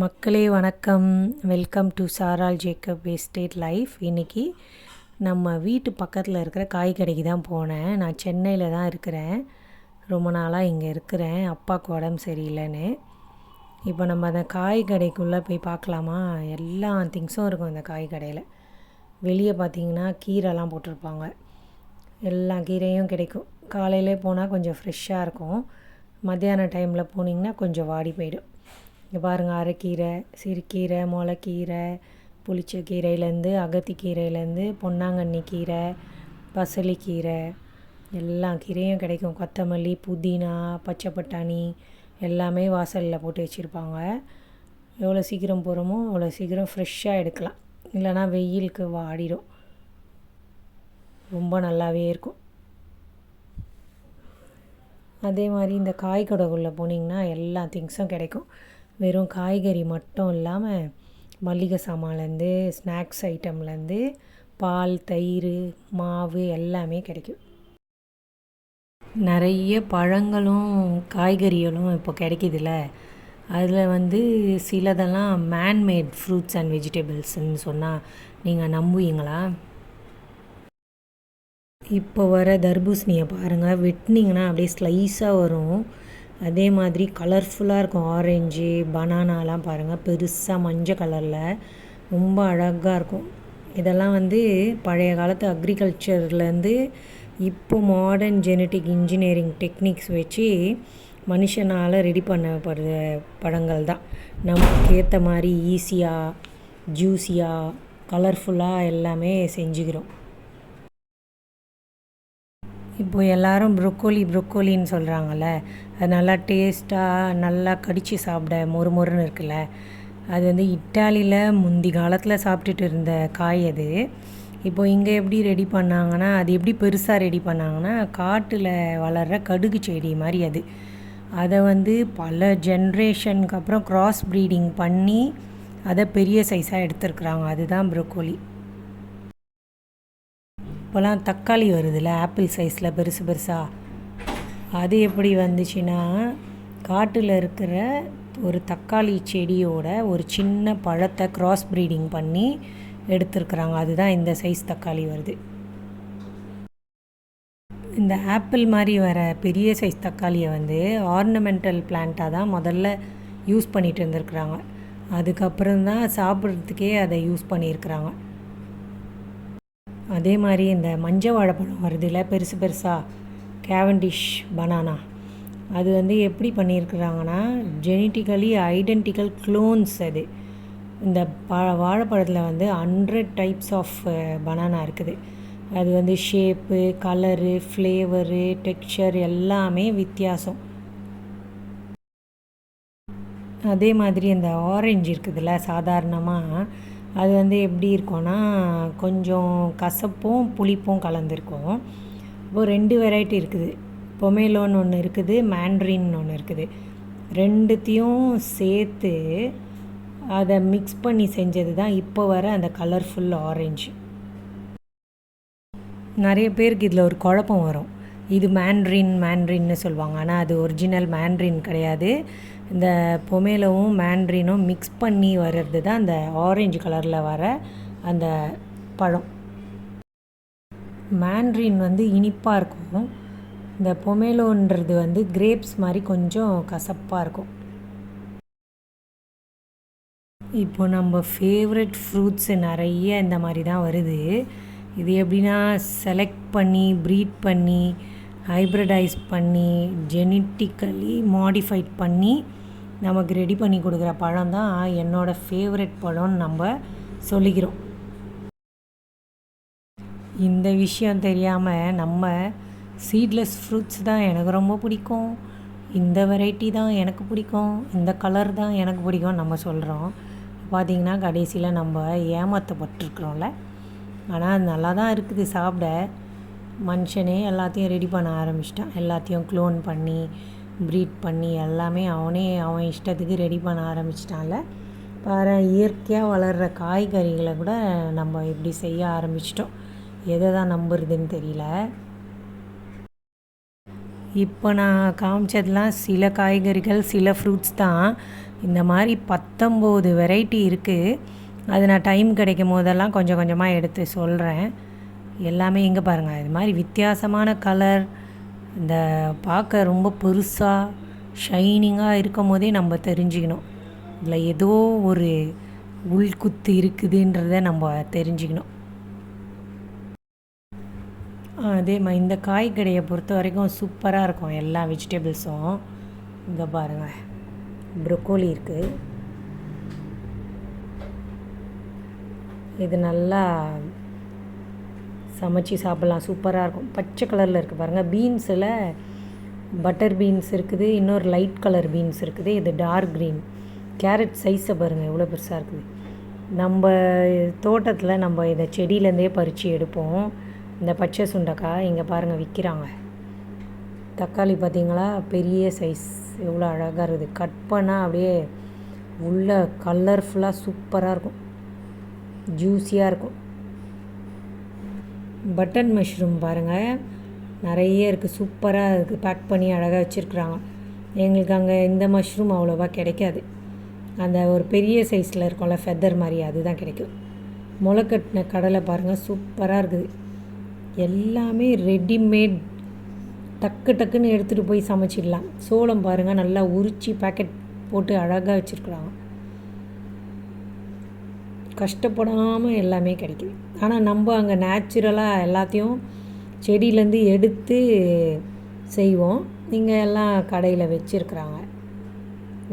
மக்களே வணக்கம். Welcome to சாரால் ஜேக்கப் எஸ்டேட் லைஃப் இன்றைக்கி நம்ம வீட்டு பக்கத்தில் இருக்கிற காய் கடைக்கு தான் போனேன். நான் சென்னையில் தான் இருக்கிறேன். ரொம்ப நாளாக இங்கே இருக்கிறேன். அப்பாவுக்கு உடம்பு சரியில்லைன்னு. இப்போ நம்ம அந்த காய் கடைக்குள்ளே போய் பார்க்கலாமா? எல்லா திங்ஸும் இருக்கும் அந்த காய் கடையில். வெளியே பார்த்தீங்கன்னா கீரைலாம் போட்டிருப்பாங்க. எல்லா கீரையும் கிடைக்கும். காலையிலே போனால் கொஞ்சம் ஃப்ரெஷ்ஷாக இருக்கும். மத்தியான டைமில் போனீங்கன்னா கொஞ்சம் வாடி போயிடும். இங்கே பாருங்கள் அரைக்கீரை சிறுக்கீரை முளைக்கீரை புளிச்ச கீரையிலேருந்து அகத்திக்கீரையிலேருந்து பொன்னாங்கண்ணி கீரை பசலிக்கீரை எல்லா கீரையும் கிடைக்கும். கொத்தமல்லி புதினா பச்சை பட்டாணி எல்லாமே வாசலில் போட்டு வச்சுருப்பாங்க. எவ்வளோ சீக்கிரம் போகிறோமோ அவ்வளோ சீக்கிரம் ஃப்ரெஷ்ஷாக எடுக்கலாம். இல்லைனா வெயிலுக்கு வாடிடும். ரொம்ப நல்லாவே இருக்கும். அதே மாதிரி இந்த காய் கடைக்குள்ளே போனீங்கன்னா எல்லா திங்ஸும் கிடைக்கும். வெறும் காய்கறி மட்டும் இல்லாமல் மளிகை சாமான்லேருந்து ஸ்நாக்ஸ் ஐட்டம்லேருந்து பால் தயிர் மாவு எல்லாமே கிடைக்கும். நிறைய பழங்களும் காய்கறிகளும் இப்போ கிடைக்கிதுல்ல அதில் வந்து சிலதெல்லாம் மேன்மேட் ஃப்ரூட்ஸ் அண்ட் வெஜிடபிள்ஸ்ன்னு சொன்னால் நீங்கள் நம்புவீங்களா? இப்போ வர தர்பூசணியை பாருங்கள் வெட்டினீங்கன்னா அப்படியே ஸ்லைஸாக வரும். அதே மாதிரி கலர்ஃபுல்லாக இருக்கும். ஆரஞ்சு பனானாலாம் பாருங்கள் பெருசாக மஞ்சள் கலரில் ரொம்ப அழகாக இருக்கும். இதெல்லாம் வந்து பழைய காலத்து அக்ரிகல்ச்சர்லேருந்து இப்போ மாடர்ன் ஜெனட்டிக் இன்ஜினியரிங் டெக்னிக்ஸ் வச்சு மனுஷனால் ரெடி பண்ணப்படுற பழங்கள் தான். நமக்கு ஏற்ற மாதிரி ஈஸியாக ஜூஸியாக கலர்ஃபுல்லாக எல்லாமே செஞ்சுக்கிறோம். இப்போ எல்லாரும் ப்ரொக்கோலி ப்ரொக்கோலின்னு சொல்கிறாங்கல்ல அது நல்லா டேஸ்ட்டாக நல்லா கடித்து சாப்பிட மொறு மொறுன்னு இருக்குல்ல. அது வந்து இட்டாலியில் முந்தி காலத்தில் சாப்பிட்டுட்டு இருந்த காய் அது. இப்போது இங்கே எப்படி ரெடி பண்ணாங்கன்னா அது எப்படி பெருசாக ரெடி பண்ணாங்கன்னா காட்டில் வளர்கிற கடுகு செடி மாதிரி அது. அதை வந்து பல ஜென்ரேஷனுக்கு அப்புறம் க்ராஸ் ப்ரீடிங் பண்ணி அதை பெரிய சைஸாக எடுத்துருக்குறாங்க. அதுதான் ப்ரொக்கோலி இப்போலாம் தக்காளி வருதுல்ல ஆப்பிள் சைஸில் பெருசு பெருசாக அது எப்படி வந்துச்சுன்னா காட்டில் இருக்கிற ஒரு தக்காளி செடியோட ஒரு சின்ன பழத்தை க்ராஸ் ப்ரீடிங் பண்ணி எடுத்துருக்குறாங்க. அதுதான் இந்த சைஸ் தக்காளி வருது. இந்த ஆப்பிள் மாதிரி வர பெரிய சைஸ் தக்காளியை வந்து ஆர்னமெண்டல் பிளான்ட்டாக தான் முதல்ல யூஸ் பண்ணிகிட்டு இருந்திருக்குறாங்க. அதுக்கப்புறம் தான் சாப்பிட்றதுக்கே அதை யூஸ் பண்ணியிருக்கிறாங்க. அதே மாதிரி இந்த மஞ்சள் வாழைப்பழம் வருதுல்ல பெருசு பெருசாக கேவண்டிஷ் பனானா அது வந்து எப்படி பண்ணியிருக்கிறாங்கன்னா ஜெனட்டிக்கலி ஐடென்டிக்கல் க்ளோன்ஸ் அது. இந்த ப வாழைப்பழத்தில் வந்து ஹண்ட்ரட் டைப்ஸ் ஆஃப் பனானா இருக்குது. அது வந்து ஷேப்பு கலரு ஃப்ளேவரு டெக்ஸ்சர் எல்லாமே வித்தியாசம். அதே மாதிரி இந்த ஆரஞ்சு இருக்குதுல்ல சாதாரணமாக அது வந்து எப்படி இருக்கும்னா கொஞ்சம் கசப்பும் புளிப்பும் கலந்துருக்கும். இப்போது ரெண்டு வெரைட்டி இருக்குது. பொமேலோன்னு ஒன்று இருக்குது மேண்ட்ரின்னு ஒன்று இருக்குது. ரெண்டுத்தையும் சேர்த்து அதை மிக்ஸ் பண்ணி செஞ்சது தான் இப்போ வர அந்த கலர்ஃபுல் ஆரஞ்சு நிறைய பேருக்கு இதில் ஒரு குழப்பம் வரும். இது மேண்ட்ரின் மேண்ட்ரின்னு சொல்லுவாங்க. ஆனால் அது ஒரிஜினல் மேண்ட்ரின் கிடையாது. இந்த பொமேலவும் மேண்ட்ரினும் மிக்ஸ் பண்ணி வர்றது தான் அந்த ஆரஞ்சு கலரில் வர அந்த பழம். மேண்ட்ரின் வந்து இனிப்பாக இருக்கும். இந்த பொமேலோன்றது வந்து கிரேப்ஸ் மாதிரி கொஞ்சம் கசப்பாக இருக்கும். இப்போ நம்ம ஃபேவரட் ஃப்ரூட்ஸு நிறைய இந்த மாதிரி தான் வருது. இது எப்படின்னா செலக்ட் பண்ணி ப்ரீட் பண்ணி ஹைப்ரடைஸ் பண்ணி ஜெனட்டிக்கலி மாடிஃபைட் பண்ணி நமக்கு ரெடி பண்ணி கொடுக்குற பழம் தான் என்னோடய ஃபேவரட் பழம்னு நம்ம சொல்லிக்கிறோம். இந்த விஷயம் தெரியாமல் நம்ம சீட்லெஸ் ஃப்ரூட்ஸ் தான் எனக்கு ரொம்ப பிடிக்கும். இந்த வெரைட்டி தான் எனக்கு பிடிக்கும். இந்த கலர் தான் எனக்கு பிடிக்கும் நம்ம சொல்கிறோம் பார்த்திங்கன்னா கடைசியில் நம்ம ஏமாற்றப்பட்டிருக்கிறோம்ல ஆனால் நல்லா தான் இருக்குது சாப்பிட. மனுஷனே எல்லாத்தையும் ரெடி பண்ண ஆரம்பிச்சிட்டான். எல்லாத்தையும் க்ளோன் பண்ணி ப்ரீட் பண்ணி எல்லாமே அவனே அவன் இஷ்டத்துக்கு ரெடி பண்ண ஆரம்பிச்சிட்டான்ல. பாரு இயற்கையாக வளர்கிற காய்கறிகளை கூட நம்ம இப்படி செய்ய ஆரம்பிச்சிட்டோம். எதை தான் நம்புறதுன்னு தெரியல. இப்போ நான் காமிச்சதெல்லாம் சில காய்கறிகள் சில ஃப்ரூட்ஸ் தான். இந்த மாதிரி பத்தொம்போது வெரைட்டி இருக்குது அது நான் டைம் கிடைக்கும் போதெல்லாம் கொஞ்சம் கொஞ்சமாக எடுத்து சொல்கிறேன் எல்லாமே இங்கே பாருங்கள் இது மாதிரி வித்தியாசமான கலர் இந்த பார்க்க ரொம்ப பெருசாக ஷைனிங்காக இருக்கும் போதே நம்ம தெரிஞ்சுக்கணும். இதில் ஏதோ ஒரு உள்குத்து இருக்குதுன்றத நம்ம தெரிஞ்சுக்கணும். அதே மாதிரி இந்த காய்கடையை பொறுத்த வரைக்கும் சூப்பராக இருக்கும். எல்லா வெஜிடபிள்ஸும் இங்கே பாருங்கள் ப்ரொக்கோலி இருக்குது இது நல்லா சமைச்சு சாப்பிட்லாம். சூப்பராக இருக்கும். பச்சை கலரில் இருக்குது பாருங்கள் பீன்ஸில் பட்டர் பீன்ஸ் இருக்குது. இன்னொரு லைட் கலர் பீன்ஸ் இருக்குது. இது டார்க் க்ரீன். கேரட் சைஸை பாருங்கள் எவ்வளோ பெருசாக இருக்குது. நம்ம தோட்டத்தில் நம்ம இதை செடியிலேருந்தே பறித்து எடுப்போம். இந்த பச்சை சுண்டைக்காய் இங்கே பாருங்கள் விற்கிறாங்க தக்காளி பார்த்திங்களா? பெரிய சைஸ் எவ்வளோ அழகாக இருக்குது. கட் பண்ணால் அப்படியே உள்ள கலர்ஃபுல்லாக சூப்பராக இருக்கும். ஜூஸியாக இருக்கும். பட்டன் மஷ்ரூம் பாருங்கள் நிறைய இருக்குது சூப்பராக இருக்குது பேக் பண்ணி அழகாக வச்சுருக்குறாங்க. எங்களுக்கு அங்கே இந்த மஷ்ரூம் அவ்வளோவா கிடைக்காது. அந்த ஒரு பெரிய சைஸில் இருக்கும்ல ஃபெதர் மாதிரி அதுதான் கிடைக்கும். முளைக்கட்டின கடலை பாருங்கள் சூப்பராக இருக்குது. எல்லாமே ரெடிமேட் டக்கு டக்குன்னு எடுத்துகிட்டு போய் சமைச்சிடலாம். சோளம் பாருங்கள் நல்லா உரித்து பேக்கெட் போட்டு அழகாக வச்சுருக்குறாங்க. கஷ்டப்படாமல் எல்லாமே கிடைக்குது. ஆனால் நம்ம அங்கே நேச்சுரலாக எல்லாத்தையும் செடியிலேருந்து எடுத்து செய்வோம். இங்கே எல்லாம் கடையில் வச்சுருக்குறாங்க.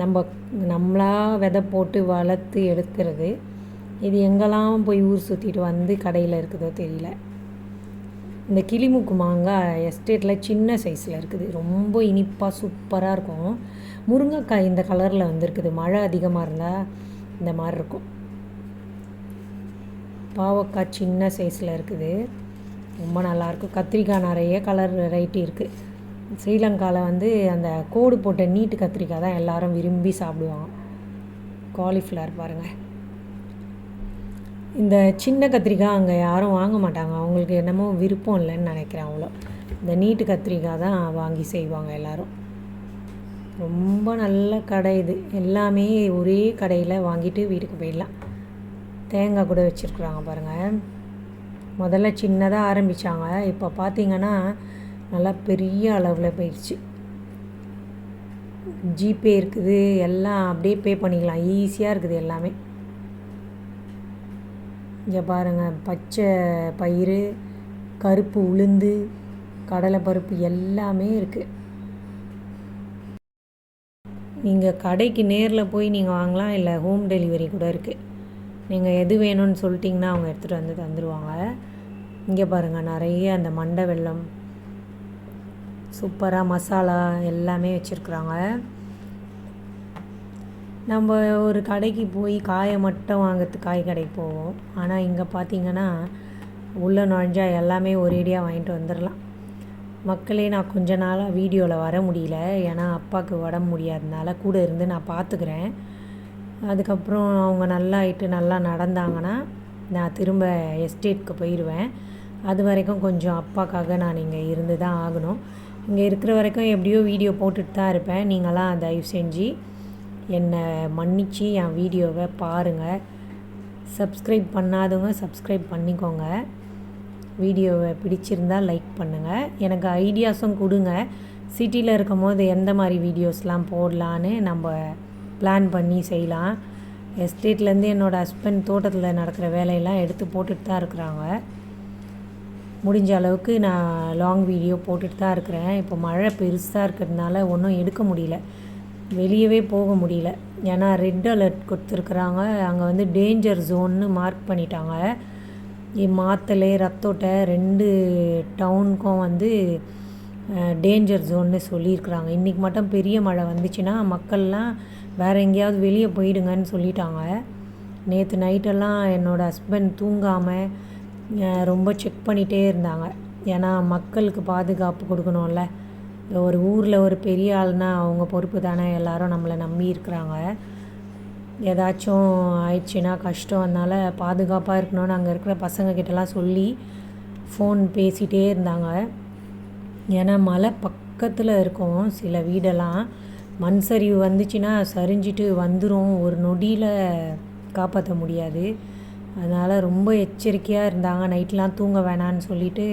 நம்ம நம்மளாக விதை போட்டு வளர்த்து எடுக்கிறது. இது எங்கெல்லாம் போய் ஊர் சுற்றிட்டு வந்து கடையில் இருக்குதோ தெரியல. இந்த கிளிமுக்கு மாங்காய் எஸ்டேட்டில் சின்ன சைஸில் இருக்குது. ரொம்ப இனிப்பாக சூப்பராக இருக்கும். முருங்கைக்காய் இந்த கலரில் வந்துருக்குது. மழை அதிகமாக இருந்தால் இந்த மாதிரி இருக்கும். பாவக்காய் சின்ன சைஸில் இருக்குது. ரொம்ப நல்லாயிருக்கும் கத்திரிக்காய் நிறைய கலர் வெரைட்டி இருக்குது ஸ்ரீலங்காவில் வந்து அந்த கோடு போட்ட நீட்டு கத்திரிக்காய் தான் எல்லோரும் விரும்பி சாப்பிடுவாங்க. காலிஃப்ளவர் பாருங்கள் இந்த சின்ன கத்திரிக்காய் அங்கே யாரும் வாங்க மாட்டாங்க. அவங்களுக்கு என்னமோ விருப்பம் இல்லைன்னு நினைக்கிறேன் அவ்வளோ. இந்த நீட்டு கத்திரிக்காய் தான் வாங்கி செய்வாங்க எல்லோரும். ரொம்ப நல்ல கடை இது. எல்லாமே ஒரே கடையில் வாங்கிட்டு வீட்டுக்கு போயிடலாம். தேங்காய் கூட வச்சுருக்குறாங்க பாருங்கள் முதல்ல சின்னதாக ஆரம்பித்தாங்க இப்போ பார்த்திங்கன்னா நல்லா பெரிய அளவில் போயிடுச்சு ஜிபே இருக்குது. எல்லாம் அப்படியே பே பண்ணிக்கலாம். ஈஸியாக இருக்குது எல்லாமே. இங்கே பாருங்கள் பச்சை பயிறு கருப்பு உளுந்து கடலை பருப்பு எல்லாமே இருக்குது நீங்கள் கடைக்கு நேரில் போய் நீங்கள் வாங்கலாம். இல்லை ஹோம் டெலிவரி கூட இருக்குது நீங்கள் எது வேணும்னு சொல்லிட்டிங்கன்னா அவங்க எடுத்துகிட்டு வந்து தந்துடுவாங்க இங்கே பாருங்கள் நிறைய அந்த மண்டை வெள்ளம் சூப்பராக மசாலா எல்லாமே வச்சுருக்குறாங்க. நம்ம ஒரு கடைக்கு போய் காயை மட்டும் வாங்கிறதுக்கு காய் கடைக்கு போவோம். ஆனால் இங்கே பார்த்தீங்கன்னா உள்ளே நுழைஞ்சால் எல்லாமே ஒரேடியாக வாங்கிட்டு வந்துடலாம் மக்களே நான் கொஞ்ச நாளாக வீடியோவில் வர முடியல. ஏன்னா அப்பாவுக்கு உடம்பு முடியாதனால கூட இருந்து நான் பார்த்துக்கிறேன் அதுக்கப்புறம் அவங்க நல்லா ஆகிட்டு நல்லா நடந்தாங்கன்னா நான் திரும்ப எஸ்டேட்க்கு போயிடுவேன் அது வரைக்கும் கொஞ்சம் அப்பாக்காக நான் இங்கே இருந்து தான் ஆகணும். இங்கே இருக்கிற வரைக்கும் எப்படியோ வீடியோ போட்டுட்டு தான் இருப்பேன். நீங்களாம் தயவு செஞ்சு என்னை மன்னித்து என் வீடியோவை பாருங்கள் சப்ஸ்கிரைப் பண்ணாதவங்க சப்ஸ்கிரைப் பண்ணிக்கோங்க. வீடியோவை பிடிச்சிருந்தால் லைக் பண்ணுங்கள் எனக்கு ஐடியாஸும் கொடுங்க. சிட்டியில் இருக்கும் போது எந்த மாதிரி வீடியோஸ்லாம் போடலான்னு நம்ம பிளான் பண்ணி செய்யலாம். எஸ்டேட்லேருந்து என்னோடய ஹஸ்பண்ட் தோட்டத்தில் நடக்கிற வேலையெல்லாம் எடுத்து போட்டுட்டு தான் இருக்கிறாங்க. முடிஞ்ச அளவுக்கு நான் லாங் வீடியோ போட்டுட்டு தான் இருக்கிறேன். இப்போ மழை பெருசாக இருக்கிறதுனால ஒன்றும் எடுக்க முடியல. வெளியவே போக முடியல. ஏன்னா ரெட் அலர்ட் கொடுத்துருக்குறாங்க. அங்கே வந்து டேஞ்சர் ஜோன்னு மார்க் பண்ணிட்டாங்க. மாத்தலை ரத்தோட்டை ரெண்டு டவுனுக்கும் வந்து டேஞ்சர் ஜோன்னு சொல்லியிருக்கிறாங்க. இன்றைக்கி மட்டும் பெரிய மழை வந்துச்சுன்னா மக்கள்லாம் வேறு எங்கேயாவது வெளியே போயிடுங்கன்னு சொல்லிட்டாங்க. நேற்று நைட்டெல்லாம் என்னோடய ஹஸ்பண்ட் தூங்காமல் ரொம்ப செக் பண்ணிகிட்டே இருந்தாங்க. ஏன்னா மக்களுக்கு பாதுகாப்பு கொடுக்கணும்ல. ஒரு ஊரில் ஒரு பெரிய ஆள்னால் அவங்க பொறுப்பு தானே எல்லோரும் நம்மளை நம்பி இருக்கிறாங்க. ஏதாச்சும் ஆயிடுச்சுன்னா கஷ்டம் அதனால் பாதுகாப்பாக இருக்கணும்னு அங்கே இருக்கிற பசங்கக்கிட்டலாம் சொல்லி ஃபோன் பேசிகிட்டே இருந்தாங்க. ஏன்னா மலை பக்கத்தில் இருக்கும் சில வீடெல்லாம். மண் சரிவு வந்துச்சுன்னா சரிஞ்சிட்டு வந்துடும் ஒரு நொடியில் காப்பாற்ற முடியாது. அதனால் ரொம்ப எச்சரிக்கையாக இருந்தாங்க. நைட்லாம் தூங்க வேணான்னு சொல்லிட்டு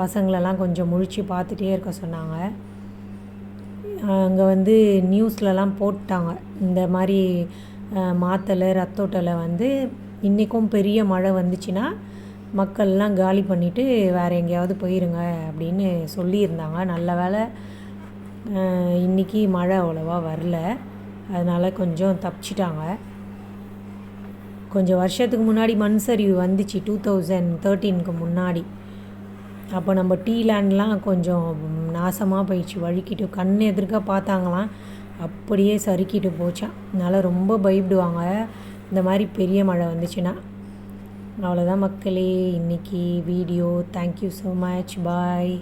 பசங்களெல்லாம் கொஞ்சம் முழிச்சு பார்த்துட்டே இருக்க சொன்னாங்க. அங்கே வந்து நியூஸ்லலாம் போட்டாங்க. இந்த மாதிரி மாத்தலை ரத்தோட்டலை வந்து இன்றைக்கும் பெரிய மழை வந்துச்சுன்னா மக்கள்லாம் காலி பண்ணிவிட்டு வேறு எங்கேயாவது போயிருங்க அப்படின்னு சொல்லியிருந்தாங்க. நல்ல வேளை இன்றைக்கி இன்னைக்கு மழை அவ்வளோவா வரல. அதனால் கொஞ்சம் தப்பிச்சிட்டாங்க. கொஞ்சம் வருஷத்துக்கு முன்னாடி மண் சரிவு வந்துச்சு டூ தௌசண்ட் தேர்ட்டீனுக்கு முன்னாடி. அப்போ நம்ம டீ லேண்ட்லாம் கொஞ்சம் நாசமாக போயிடுச்சு வழுக்கிட்டு கண் எதிர்க்க பார்த்தாங்களாம். அப்படியே சறுக்கிட்டு போச்சான் அதனால் ரொம்ப பயப்படுவாங்க. இந்த மாதிரி பெரிய மழை வந்துச்சுன்னா. அவ்வளோதான் மக்களே இன்னைக்கு video. Thank you so much bye